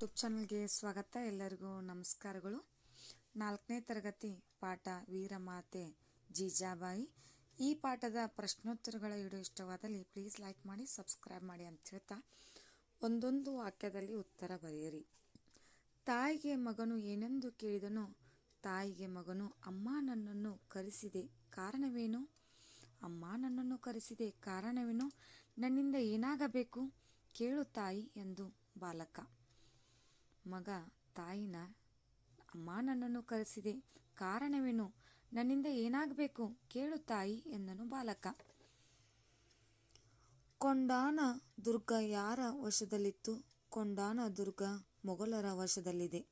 YouTube ಚಾನಲ್ಗೆ ಸ್ವಾಗತ. ಎಲ್ಲರಿಗೂ ನಮಸ್ಕಾರಗಳು. ನಾಲ್ಕನೇ ತರಗತಿ ಪಾಠ ವೀರಮಾತೆ ಜೀಜಾಬಾಯಿ. ಈ ಪಾಠದ ಪ್ರಶ್ನೋತ್ತರಗಳ ವಿಡಿಯೋ ಇಷ್ಟವಾದಲ್ಲಿ ಪ್ಲೀಸ್ ಲೈಕ್ ಮಾಡಿ ಸಬ್ಸ್ಕ್ರೈಬ್ ಮಾಡಿ ಅಂತ ಹೇಳ್ತಾ ಒಂದೊಂದು ವಾಕ್ಯದಲ್ಲಿ ಉತ್ತರ ಬರೆಯಿರಿ. ತಾಯಿಗೆ ಮಗನು ಏನೆಂದು ಕೇಳಿದನು ತಾಯಿಗೆ ಮಗನು ಅಮ್ಮ ನನ್ನನ್ನು ಕರೆಸಿದೆ ಕಾರಣವೇನು? ಅಮ್ಮ ನನ್ನನ್ನು ಕರೆಸಿದೆ ಕಾರಣವೇನು? ನನ್ನಿಂದ ಏನಾಗಬೇಕು? ಕೇಳು ತಾಯಿ ಎಂದು ಬಾಲಕ. ಮಗ, ತಾಯಿನ ಅಮ್ಮ ನನ್ನನ್ನು ಕರೆಸಿದೆ. ಕಾರಣವೇನು? ನನ್ನಿಂದ ಏನಾಗಬೇಕು? ಕೇಳು ತಾಯಿ ಎಂದನು ಬಾಲಕ. ಕೊಂಡಾನ ದುರ್ಗ ಯಾರ ವಶದಲ್ಲಿತ್ತು? ಕೊಂಡಾನ ದುರ್ಗ ಮೊಘಲರ ವಶದಲ್ಲಿದೆ.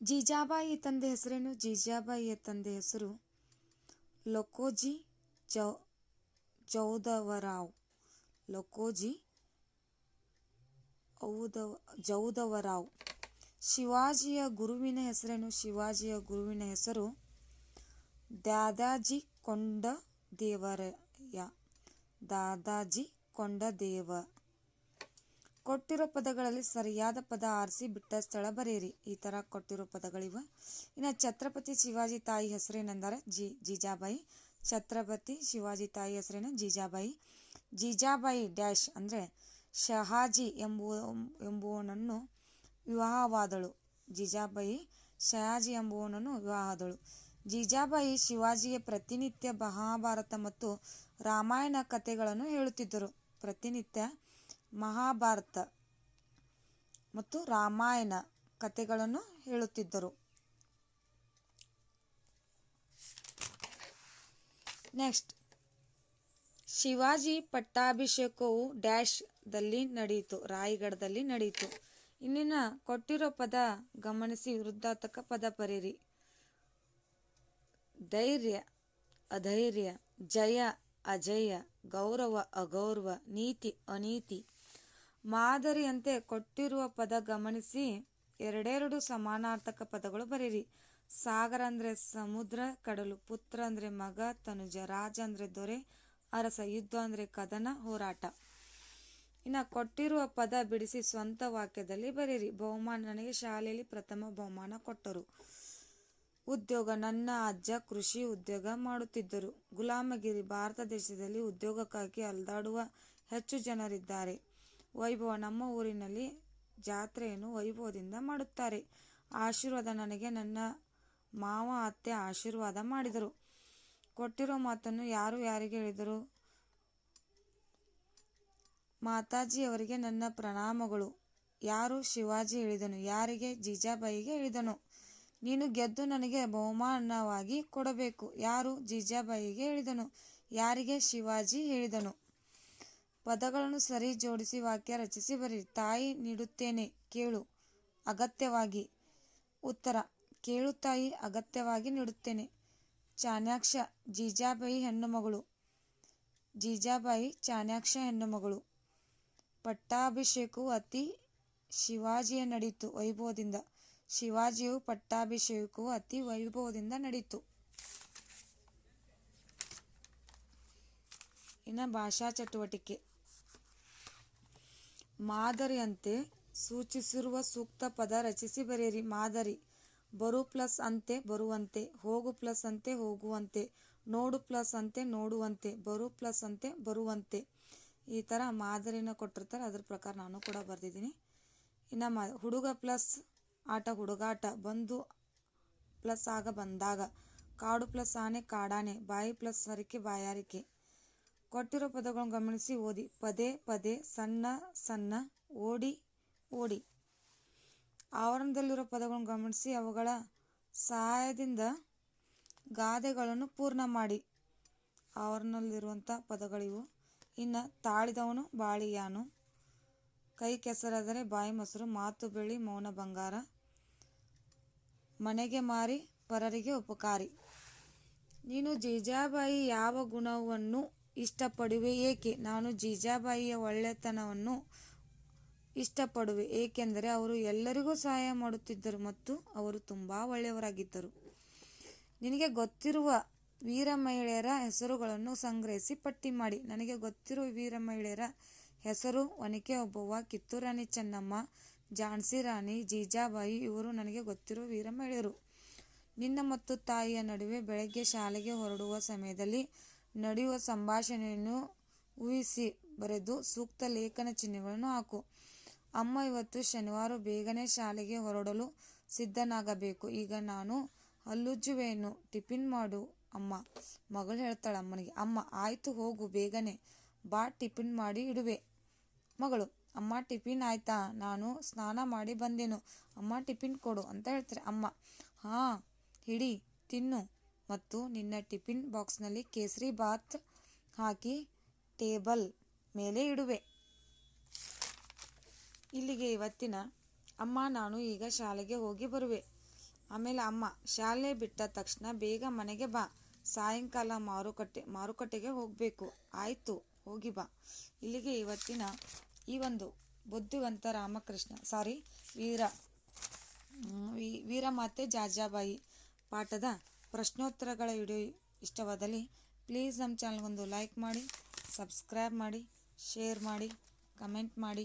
ಜೀಜಾಬಾಯಿ ತಂದೆ ಹೆಸರೇನು? ಜೀಜಾಬಾಯಿಯ ತಂದೆ ಹೆಸರು ಲೊಕೋಜಿ ಚೌ, ಚೌದವರಾವ್. ಲೊಕೋಜಿ ಔದವ, ಜೌದವರಾವ್. ಶಿವಾಜಿಯ ಗುರುವಿನ ಹೆಸರೇನು? ಶಿವಾಜಿಯ ಗುರುವಿನ ಹೆಸರು ದಾದಾಜಿ ಕೊಂಡ ದೇವರಯ್ಯ ದಾದಾಜಿ ಕೊಂಡ ದೇವ ಕೊಟ್ಟಿರೋ ಪದಗಳಲ್ಲಿ ಸರಿಯಾದ ಪದ ಆರಿಸಿ ಬಿಟ್ಟ ಸ್ಥಳ ಬರೆಯಿರಿ. ಈ ಥರ ಕೊಟ್ಟಿರೋ ಪದಗಳಿವೆ. ಇನ್ನು ಛತ್ರಪತಿ ಶಿವಾಜಿ ತಾಯಿ ಹೆಸರೇನೆಂದರೆ? ಜಿ, ಜೀಜಾಬಾಯಿ. ಛತ್ರಪತಿ ಶಿವಾಜಿ ತಾಯಿ ಹೆಸರೇನು? ಜೀಜಾಬಾಯಿ. ಜೀಜಾಬಾಯಿ ಡ್ಯಾಶ್ ಅಂದರೆ ಶಹಾಜಿ ಎಂಬುವ, ಎಂಬುವನನ್ನು ವಿವಾಹವಾದಳು. ಜಿಜಾಬಾಯಿ ಶಹಾಜಿ ಎಂಬುವನನ್ನು ವಿವಾಹದಳು ಜಿಜಾಬಾಯಿ ಶಿವಾಜಿಗೆ ಪ್ರತಿನಿತ್ಯ ಮಹಾಭಾರತ ಮತ್ತು ರಾಮಾಯಣ ಕಥೆಗಳನ್ನು ಹೇಳುತ್ತಿದ್ದರು. ಪ್ರತಿನಿತ್ಯ ಮಹಾಭಾರತ ಮತ್ತು ರಾಮಾಯಣ ಕಥೆಗಳನ್ನು ಹೇಳುತ್ತಿದ್ದರು. ನೆಕ್ಸ್ಟ್ ಶಿವಾಜಿ ಪಟ್ಟಾಭಿಷೇಕವು ಡ್ಯಾಶ್ ದಲ್ಲಿ ನಡೆಯಿತು, ರಾಯಗಢದಲ್ಲಿ ನಡೆಯಿತು. ಇಲ್ಲಿನ ಕೊಟ್ಟಿರೋ ಪದ ಗಮನಿಸಿ ವೃದ್ಧಾತಕ ಪದ ಬರೀರಿ ಧೈರ್ಯ, ಅಧೈರ್ಯ, ಜಯ, ಅಜಯ, ಗೌರವ, ಅಗೌರವ, ನೀತಿ, ಅನೀತಿ. ಮಾದರಿಯಂತೆ ಕೊಟ್ಟಿರುವ ಪದ ಗಮನಿಸಿ, ಎರಡೆರಡು ಸಮಾನಾರ್ಥಕ ಪದಗಳು ಬರೀರಿ ಸಾಗರ ಅಂದ್ರೆ ಸಮುದ್ರ, ಕಡಲು ಪುತ್ರ ಅಂದ್ರೆ ಮಗ, ತನುಜ, ರಾಜ ಅಂದ್ರೆ ದೊರೆ ಅರಸ ಯುದ್ಧ ಅಂದ್ರೆ ಕದನ ಹೋರಾಟ. ಇನ್ನು ಕೊಟ್ಟಿರುವ ಪದ ಬಿಡಿಸಿ ಸ್ವಂತ ವಾಕ್ಯದಲ್ಲಿ ಬರೀರಿ ಬಹುಮಾನ ನನಗೆ ಶಾಲೆಯಲ್ಲಿ ಪ್ರಥಮ ಬಹುಮಾನ ಕೊಟ್ಟರು. ಉದ್ಯೋಗ ನನ್ನ ಅಜ್ಜ ಕೃಷಿ ಉದ್ಯೋಗ ಮಾಡುತ್ತಿದ್ದರು. ಗುಲಾಮಗಿರಿ ಭಾರತ ದೇಶದಲ್ಲಿ ಉದ್ಯೋಗಕ್ಕಾಗಿ ಅಲ್ದಾಡುವ ಹೆಚ್ಚು ಜನರಿದ್ದಾರೆ. ವೈಭವ ನಮ್ಮ ಊರಿನಲ್ಲಿ ಜಾತ್ರೆಯನ್ನು ವೈಭವದಿಂದ ಮಾಡುತ್ತಾರೆ. ಆಶೀರ್ವಾದ ನನಗೆ ನನ್ನ ಮಾವ ಅತ್ತೆ ಆಶೀರ್ವಾದ ಮಾಡಿದರು. ಕೊಟ್ಟಿರೋ ಮಾತನ್ನು ಯಾರು ಯಾರಿಗೆ ಹೇಳಿದರು? ಮಾತಾಜಿಯವರಿಗೆ ನನ್ನ ಪ್ರಣಾಮಗಳು. ಯಾರು ಶಿವಾಜಿ ಹೇಳಿದನು? ಯಾರಿಗೆ? ಜೀಜಾಬಾಯಿಗೆ ಹೇಳಿದನು. ನೀನು ಗೆದ್ದು ನನಗೆ ಬಹುಮಾನವಾಗಿ ಕೊಡಬೇಕು. ಯಾರು? ಜೀಜಾಬಾಯಿಗೆ ಹೇಳಿದನು. ಯಾರಿಗೆ? ಶಿವಾಜಿ ಹೇಳಿದನು. ಪದಗಳನ್ನು ಸರಿ ಜೋಡಿಸಿ ವಾಕ್ಯ ರಚಿಸಿ ಬರೀ. ತಾಯಿ ನೀಡುತ್ತೇನೆ, ಕೇಳು, ಅಗತ್ಯವಾಗಿ. ಉತ್ತರ, ಕೇಳು ತಾಯಿ, ಅಗತ್ಯವಾಗಿ ನೀಡುತ್ತೇನೆ. ಚಾಣಾಕ್ಷ ಜೀಜಾಬಾಯಿ ಹೆಣ್ಣುಮಗಳು. ಜೀಜಾಬಾಯಿ ಚಾಣಾಕ್ಷ ಹೆಣ್ಣುಮಗಳು. ಪಟ್ಟಾಭಿಷೇಕವು ಅತಿ ಶಿವಾಜಿಯ ನಡೀತು ವೈಭವದಿಂದ. ಶಿವಾಜಿಯು ಪಟ್ಟಾಭಿಷೇಕವು ಅತಿ ವೈಭವದಿಂದ ನಡೀತು. ಇನ್ನು ಭಾಷಾ ಚಟುವಟಿಕೆ. ಮಾದರಿಯಂತೆ ಸೂಚಿಸಿರುವ ಸೂಕ್ತ ಪದ ರಚಿಸಿ ಬರೆಯಿರಿ. ಮಾದರಿ. ಬರು ಪ್ಲಸ್ ಅಂತೆ ಬರುವಂತೆ, ಹೋಗು ಪ್ಲಸ್ ಅಂತೆ ಹೋಗುವಂತೆ, ನೋಡು ಪ್ಲಸ್ ಅಂತೆ ನೋಡುವಂತೆ, ಬರು ಪ್ಲಸ್ ಅಂತೆ ಬರುವಂತೆ. ಈ ಥರ ಮಾದರಿನ ಕೊಟ್ಟಿರ್ತಾರೆ, ಅದ್ರ ಪ್ರಕಾರ ನಾನು ಕೂಡ ಬರೆದಿದ್ದೀನಿ. ಇನ್ನು ಮ, ಹುಡುಗ ಪ್ಲಸ್ ಆಟ, ಹುಡುಗಾಟ, ಬಂದು ಪ್ಲಸ್ ಆಗ ಬಂದಾಗ, ಕಾಡು ಪ್ಲಸ್ ಆನೆ, ಕಾಡಾನೆ, ಬಾಯಿ ಪ್ಲಸ್ ಹರಿಕೆ ಬಾಯಾರಿಕೆ ಕೊಟ್ಟಿರೋ ಪದಗಳನ್ನು ಗಮನಿಸಿ, ಓದಿ. ಪದೇ ಪದೇ ಸಣ್ಣ ಸಣ್ಣ, ಓಡಿ ಓಡಿ. ಆವರಣದಲ್ಲಿರೋ ಪದಗಳನ್ನು ಗಮನಿಸಿ. ಅವುಗಳ ಸಹಾಯದಿಂದ ಗಾದೆಗಳನ್ನು ಪೂರ್ಣ ಮಾಡಿ. ಆವರಣದಲ್ಲಿರುವಂಥ ಪದಗಳಿವು. ಇನ್ನು ತಾಳಿದವನು ಬಾಳಿಯಾನು. ಕೈ ಕೆಸರಾದರೆ ಬಾಯಿ ಮೊಸರು, ಮಾತು ಬೆಳ್ಳಿ ಮೌನ ಬಂಗಾರ. ಮನೆಗೆ ಮಾರಿ, ಪರರಿಗೆ ಉಪಕಾರಿ. ನೀನು ಜೀಜಾಬಾಯಿ ಯಾವ ಗುಣವನ್ನು ಇಷ್ಟಪಡುವೆ ಏಕೆ? ನಾನು ಜೀಜಾಬಾಯಿಯ ಒಳ್ಳೆತನವನ್ನು ಇಷ್ಟಪಡುವೆ. ಏಕೆಂದರೆ ಅವರು ಎಲ್ಲರಿಗೂ ಸಹಾಯ ಮಾಡುತ್ತಿದ್ದರು ಮತ್ತು ಅವರು ತುಂಬಾ ಒಳ್ಳೆಯವರಾಗಿದ್ದರು. ನಿನಗೆ ಗೊತ್ತಿರುವ ವೀರ ಮಹಿಳೆಯರ ಹೆಸರುಗಳನ್ನು ಸಂಗ್ರಹಿಸಿ ಪಟ್ಟಿ ಮಾಡಿ. ನನಗೆ ಗೊತ್ತಿರುವ ವೀರ ಮಹಿಳೆಯರ ಹೆಸರು ಒನಕೆ ಒಬ್ಬವ್ವ ಕಿತ್ತೂರಾಣಿ ಚೆನ್ನಮ್ಮ ಝಾನ್ಸಿ ರಾಣಿ, ಜೀಜಾಬಾಯಿ, ಇವರು ನನಗೆ ಗೊತ್ತಿರುವ ವೀರ ಮಹಿಳೆಯರು ನಿನ್ನ ಮತ್ತು ತಾಯಿಯ ನಡುವೆ ಬೆಳಗ್ಗೆ ಶಾಲೆಗೆ ಹೊರಡುವ ಸಮಯದಲ್ಲಿ ನಡೆಯುವ ಸಂಭಾಷಣೆಯನ್ನು ಊಹಿಸಿ ಬರೆದು ಸೂಕ್ತ ಲೇಖನ ಚಿಹ್ನೆಗಳನ್ನು ಹಾಕು. ಅಮ್ಮ ಇವತ್ತು ಶನಿವಾರ ಬೇಗನೆ ಶಾಲೆಗೆ ಹೊರಡಲು ಸಿದ್ಧನಾಗಬೇಕು. ಈಗ ನಾನು ಅಲ್ಲುಜ್ಜುವೇನು ಟಿಫಿನ್ ಮಾಡು, ಅಮ್ಮ. ಮಗಳು ಹೇಳ್ತಾಳೆ ಅಮ್ಮನಿಗೆ, ಅಮ್ಮ, ಆಯ್ತು ಹೋಗು, ಬೇಗನೆ. ಬಾ, ಟಿಫಿನ್ ಮಾಡಿ ಇಡುವೆ. ಮಗಳು, ಅಮ್ಮ, ಟಿಫಿನ್ ಆಯ್ತಾ? ನಾನು ಸ್ನಾನ ಮಾಡಿ ಬಂದೆನು. ಅಮ್ಮ, ಟಿಫಿನ್ ಕೊಡು ಅಂತ ಹೇಳ್ತಾರೆ. ಅಮ್ಮ, ಹಾ, ಹಿಡಿ, ತಿನ್ನು. ಮತ್ತು ನಿನ್ನ ಟಿಫಿನ್ ಬಾಕ್ಸ್ನಲ್ಲಿ ಕೇಸರಿ ಬಾತ್ ಹಾಕಿ ಟೇಬಲ್ ಮೇಲೆ ಇಡುವೆ. ಇಲ್ಲಿಗೆ ಇವತ್ತಿನ ಅಮ್ಮ, ನಾನು ಈಗ ಶಾಲೆಗೆ ಹೋಗಿ ಬರುವೆ. ಆಮೇಲೆ ಅಮ್ಮ, ಶಾಲೆ ಬಿಟ್ಟ ತಕ್ಷಣ ಬೇಗ ಮನೆಗೆ ಬಾ. ಸಾಯಂಕಾಲ ಮಾರುಕಟ್ಟೆ, ಮಾರುಕಟ್ಟೆಗೆ ಹೋಗಬೇಕು. ಆಯಿತು, ಹೋಗಿ ಬಾ. ಇಲ್ಲಿಗೆ ಇವತ್ತಿನ ಈ ಒಂದು ಬುದ್ಧಿವಂತ ರಾಮಕೃಷ್ಣ ಸಾರಿ ವೀರ ವೀರಮಾತೆ ಜಾಜಾಬಾಯಿ ಪಾಠದ ಪ್ರಶ್ನೋತ್ತರಗಳ ವಿಡಿಯೋ ಇಷ್ಟವಾದಲ್ಲಿ ಪ್ಲೀಸ್ ನಮ್ಮ ಚಾನಲ್ಗೊಂದು ಲೈಕ್ ಮಾಡಿ ಸಬ್ಸ್ಕ್ರೈಬ್ ಮಾಡಿ ಶೇರ್ ಮಾಡಿ ಕಮೆಂಟ್ ಮಾಡಿ.